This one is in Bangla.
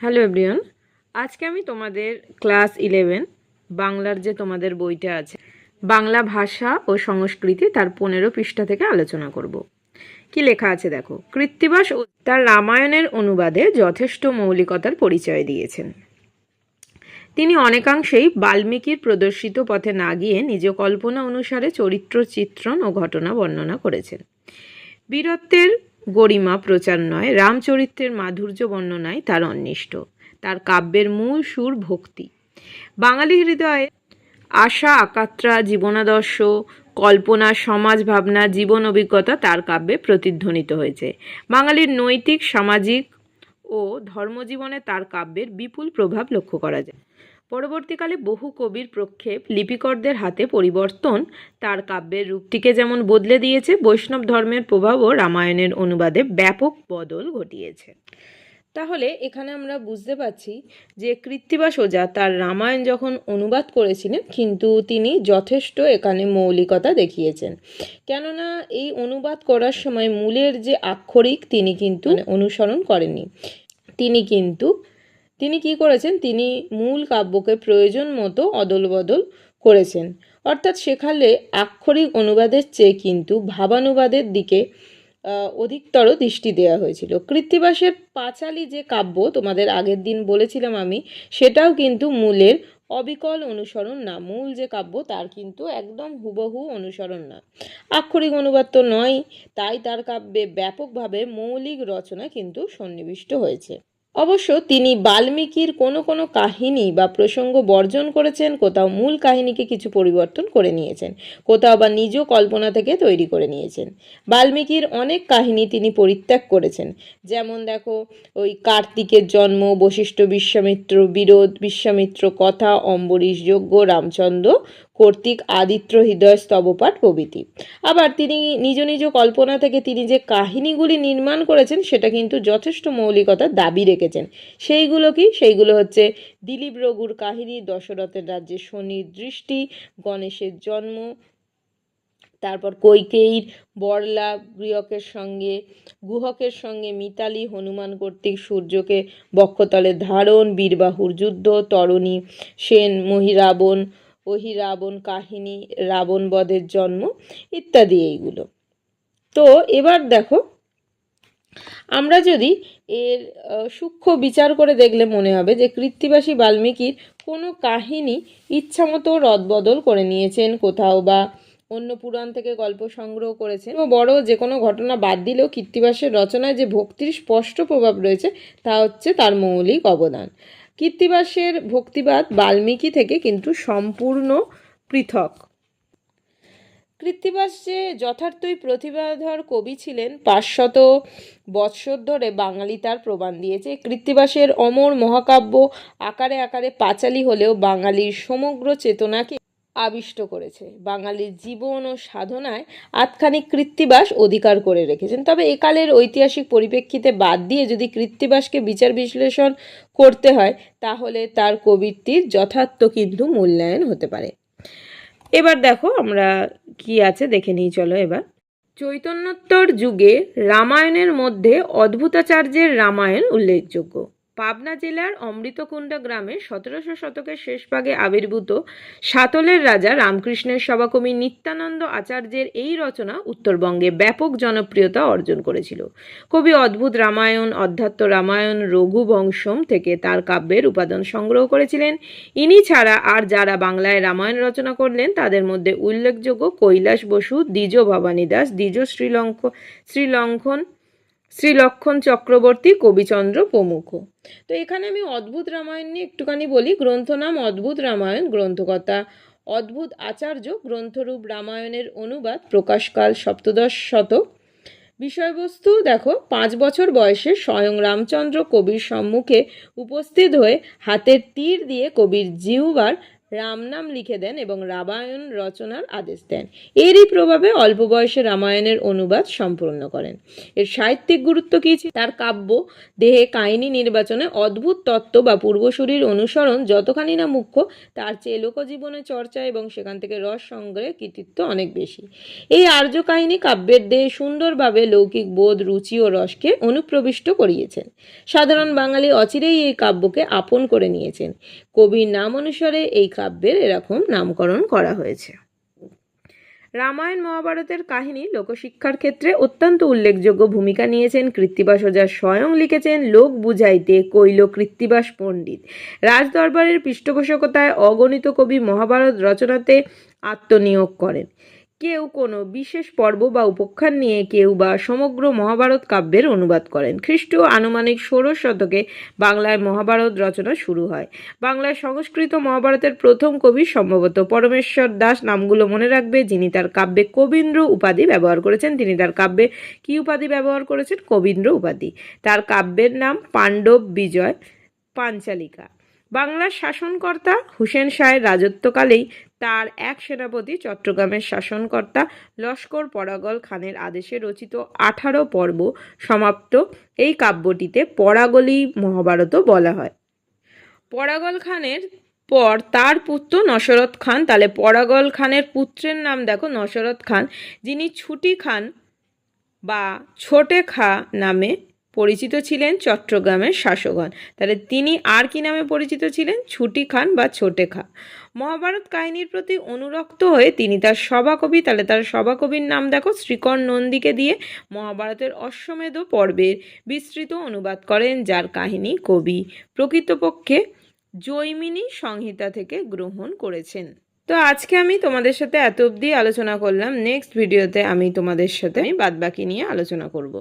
হ্যালো এভরিওয়ান, আজকে আমি তোমাদের ক্লাস ইলেভেন, বাংলার যে তোমাদের বইটা আছে, বাংলা ভাষা ও সংস্কৃতি তার পনেরো পৃষ্ঠা থেকে আলোচনা করব। কি লেখা আছে দেখো? কৃত্তিবাস তার রামায়ণের অনুবাদে যথেষ্ট মৌলিকতার পরিচয় দিয়েছেন। তিনি অনেকাংশেই বাল্মীকির প্রদর্শিত পথে না গিয়ে নিজ কল্পনা অনুসারে চরিত্র চিত্রণ ও ঘটনা বর্ণনা করেছেন। বীরত্বের গরিমা প্রচার নয়, রামচরিত্রের মাধুর্য বর্ণনায় তার অন্বিষ্ট তার কাব্যের মূল সুর ভক্তি। বাঙালি হৃদয়ে আশা, আকাত্রা, জীবনাদর্শ, কল্পনা, সমাজ ভাবনা, জীবন অভিজ্ঞতা তার কাব্যে প্রতিধ্বনিত হয়েছে। বাঙালির নৈতিক, সামাজিক ও ধর্মজীবনে তার কাব্যের বিপুল প্রভাব লক্ষ্য করা যায়। পরবর্তীকালে বহু কবির প্রক্ষেপ লিপিকরদের হাতে পরিবর্তন। তার কাব্যের রূপটিকে যেমন বদলে দিয়েছে, বৈষ্ণব ধর্মের প্রভাবও রামায়ণের অনুবাদে ব্যাপক বদল ঘটিয়েছে। তাহলে এখানে আমরা বুঝতে পারছি যে কৃত্তিবা সোজা তার রামায়ণ যখন অনুবাদ করেছিলেন, কিন্তু তিনি যথেষ্ট এখানে মৌলিকতা দেখিয়েছেন। কেননা এই অনুবাদ করার সময় মূলের যে আক্ষরিক, তিনি কিন্তু অনুসরণ করেননি। তিনি কিন্তু তিনি কি করেছেন? তিনি মূল কাব্যকে প্রয়োজন মতো অদল বদল করেছেন। অর্থাৎ সেখানে আক্ষরিক অনুবাদের চেয়ে কিন্তু ভাবানুবাদের দিকে অধিকতর দৃষ্টি দেওয়া হয়েছিল। কৃত্তিবাসের পাঁচালী যে কাব্য তোমাদের আগের দিন বলেছিলাম আমি, সেটাও কিন্তু মূলের অবিকল অনুসরণ না। মূল যে কাব্য, তার কিন্তু একদম হুবহু অনুসরণ না। আক্ষরিক অনুবাদ তো নয়, তাই তার কাব্যে ব্যাপকভাবে মৌলিক রচনা কিন্তু সন্নিবিষ্ট হয়েছে। অবশ্য তিনি বাল্মীকির কোনো কোনো কাহিনী বা প্রসঙ্গ বর্জন করেছেন, কোথাও মূল কাহিনীকে কিছু পরিবর্তন করে নিয়েছেন, কোথাও বা নিজ কল্পনা থেকে তৈরি করে নিয়েছেন। বাল্মীকির অনেক কাহিনী তিনি পরিত্যাগ করেছেন। যেমন দেখো, ওই কার্তিকের জন্ম, বশিষ্ঠ বিশ্বামিত্র, বিরোধ বিশ্বামিত্র, কথা, অম্বরীশ, যজ্ঞ, রামচন্দ্র কর্তৃক আদিত্য হৃদয় স্তবপাঠ প্রভৃতি। আবার তিনি নিজ নিজ কল্পনা থেকে তিনি যে কাহিনীগুলি নির্মাণ করেছেন, সেটা কিন্তু যথেষ্ট মৌলিকতার দাবি রেখেছেন। সেইগুলো কি? সেইগুলো হচ্ছে দিলীপ রঘুর কাহিনী, দশরথের রাজ্যে শনির দৃষ্টি, গণেশের জন্ম, তারপর কৈকেয়ীর বরলা গৃহকের সঙ্গে, গুহকের সঙ্গে মিতালি, হনুমান কর্তৃক সূর্যকে বক্ষতলে ধারণ, বীরবাহুর যুদ্ধ, তরণী, সেন, মহিরাবণ অহিরাবণ কাহিনী, রাবণ বধের জন্ম ইত্যাদি এইগুলো। তো এবার দেখো, আমরা যদি এর সূক্ষ্ম বিচার করে দেখলে মনে হবে যে কৃত্তিবাসী বাল্মীকির কোনো কাহিনী ইচ্ছামতো রদবদল করে নিয়েছেন কোথাও বা অন্য পুরাণ থেকে গল্প সংগ্রহ করেছেন ও বড় যে কোনো ঘটনা বাদ দিলেও কৃত্তিবাসের রচনায় যে ভক্তির স্পষ্ট প্রভাব রয়েছে তা হচ্ছে তার মৌলিক অবদান। কৃত্তিবাসের ভক্তিবাদ বাল্মীকি থেকে কিন্তু সম্পূর্ণ পৃথক। কৃত্তিবাস যে যথার্থই প্রতিভাধর কবি ছিলেন, পাঁচশত বৎসর ধরে বাঙালি তার প্রমাণ দিয়েছে। কৃত্তিবাসের অমর মহাকাব্য আকারে আকারে পাঁচালি হলেও বাঙালির সমগ্র চেতনাকে আবিষ্ট করেছে। বাঙালির জীবন ও সাধনায় আতখানিক কৃত্তিবাস অধিকার করে রেখেছেন। তবে একালের ঐতিহাসিক পরিপ্রেক্ষিতে বাদ দিয়ে যদি কৃত্তিবাসকে বিচার বিশ্লেষণ করতে হয়, তাহলে তার কবিত্বের যথার্থ কিন্তু মূল্যায়ন হতে পারে। এবার দেখো আমরা কি আছে, দেখে নিই, চলো এবার। চৈতন্যোত্তর যুগে রামায়ণের মধ্যে অদ্ভুতাচার্যের রামায়ণ উল্লেখযোগ্য। পাবনা জেলার অমৃতকুণ্ডা গ্রামে সতেরোশো শতকের শেষ ভাগে আবির্ভূত সাতলের রাজা রামকৃষ্ণের সভাকবি নিত্যানন্দ আচার্যের এই রচনা উত্তরবঙ্গে ব্যাপক জনপ্রিয়তা অর্জন করেছিল। কবি অদ্ভুত রামায়ণ, অধ্যাত্ম রামায়ণ, রঘুবংশম থেকে তার কাব্যের উপাদান সংগ্রহ করেছিলেন। ইনি ছাড়া আর যারা বাংলায় রামায়ণ রচনা করলেন, তাদের মধ্যে উল্লেখযোগ্য কৈলাস বসু দ্বিজ ভবানী দাস দ্বিজ শ্রীলঙ্ক শ্রীলঙ্কন শ্রীলক্ষণ চক্রবর্তী কবিচন্দ্র প্রমুখ। তো এখানে আমি অদ্ভুত রামায়ণ নিয়ে একটুখানি বলি। গ্রন্থ নাম অদ্ভুত রামায়ণ গ্রন্থকথা অদ্ভুত আচার্য গ্রন্থরূপ রামায়ণের অনুবাদ প্রকাশকাল সপ্তদশ শতক। বিষয়বস্তু দেখো, পাঁচ বছর বয়সে স্বয়ং রামচন্দ্র কবির সম্মুখে উপস্থিত হয়ে হাতের তীর দিয়ে কবির জিহ্বার রাম নাম লিখে দেন এবং রামায়ণ রচনার আদেশ দেন। এরই প্রভাবে অল্প বয়সে রামায়ণের অনুবাদ সম্পূর্ণ করেন। এর সাহিত্যিক গুরুত্ব কী ছিল? তার কাব্য, দেহে কাহিনী নির্বাচনে অদ্ভুত তত্ত্ব বা পূর্বসূরির অনুসরণ যতখানি না মুখ্য, তার চেয়ে লোকজীবনে চর্চা এবং সেখান থেকে রস সংগ্রহে কৃতিত্ব অনেক বেশি। এই আর্য কাহিনী কাব্যের দেহে সুন্দরভাবে লৌকিক বোধ, রুচি ও রসকে অনুপ্রবিষ্ট করিয়েছেন। সাধারণ বাঙালি অচিরেই এই কাব্যকে আপন করে নিয়েছেন। কবির নাম অনুসারে এই কাব্যের এরকম নামকরণ করা হয়েছে। রামায়ণ মহাভারতের কাহিনী লোকশিক্ষার ক্ষেত্রে অত্যন্ত উল্লেখযোগ্য ভূমিকা নিয়েছেন কৃত্তিবাস ওজা স্বয়ং লিখেছেন, লোক বুঝাইতে কৈল কৃত্তিবাস পণ্ডিত। রাজদরবারের পৃষ্ঠপোষকতায় অগণিত কবি মহাভারত রচনাতে আত্মনিয়োগ করেন। কেউ কোনো বিশেষ পর্ব বা উপখ্যান নিয়ে কেউ বা সমগ্র মহাভারত কাব্যের অনুবাদ করেন। খ্রিস্টীয় আনুমানিক ষোড়শ শতকে বাংলায় মহাভারত রচনা শুরু হয়। বাংলায় সংস্কৃত মহাভারতের প্রথম কবি সম্ভবত পরমেশ্বর দাস নামগুলো মনে রাখবে, যিনি তার কাব্যে কবীন্দ্র উপাধি ব্যবহার করেছেন। তিনি তার কাব্যে কী উপাধি ব্যবহার করেছেন? কবীন্দ্র উপাধি। তার কাব্যের নাম পাণ্ডব বিজয় পাঞ্চালিকা। বাংলার শাসনকর্তা হুসেন শাহের রাজত্বকালেই তার এক সেনাপতি চট্টগ্রামের শাসনকর্তা লস্কর পরাগল খানের আদেশে রচিত আঠারো পর্ব সমাপ্ত। এই কাব্যটিতে পরাগলি মহাভারতও বলা হয়। পরাগল খানের পর তার পুত্র নসরত খান, তাহলে পরাগল খানের পুত্রের নাম দেখো নসরত খান, যিনি ছুটি খান বা ছোটে খা নামে পরিচিত ছিলেন চট্টগ্রামের শাসকগণ। তাহলে তিনি আর কি নামে পরিচিত ছিলেন? ছুটি খান বা ছোটে খা। মহাভারত কাহিনীর প্রতি অনুরক্ত হয়ে তিনি তার সভাকবি, তাহলে তার সভাকবির নাম দেখো শ্রীকর নন্দীকে দিয়ে মহাভারতের অশ্বমেধ পর্বের বিস্তৃত অনুবাদ করেন যার কাহিনী কবি প্রকৃতপক্ষে জৈমিনী সংহিতা থেকে গ্রহণ করেছেন। তো আজকে আমি তোমাদের সাথে এত অবধি আলোচনা করলাম। নেক্সট ভিডিওতে আমি তোমাদের সাথে আমি বাদবাকি নিয়ে আলোচনা করব।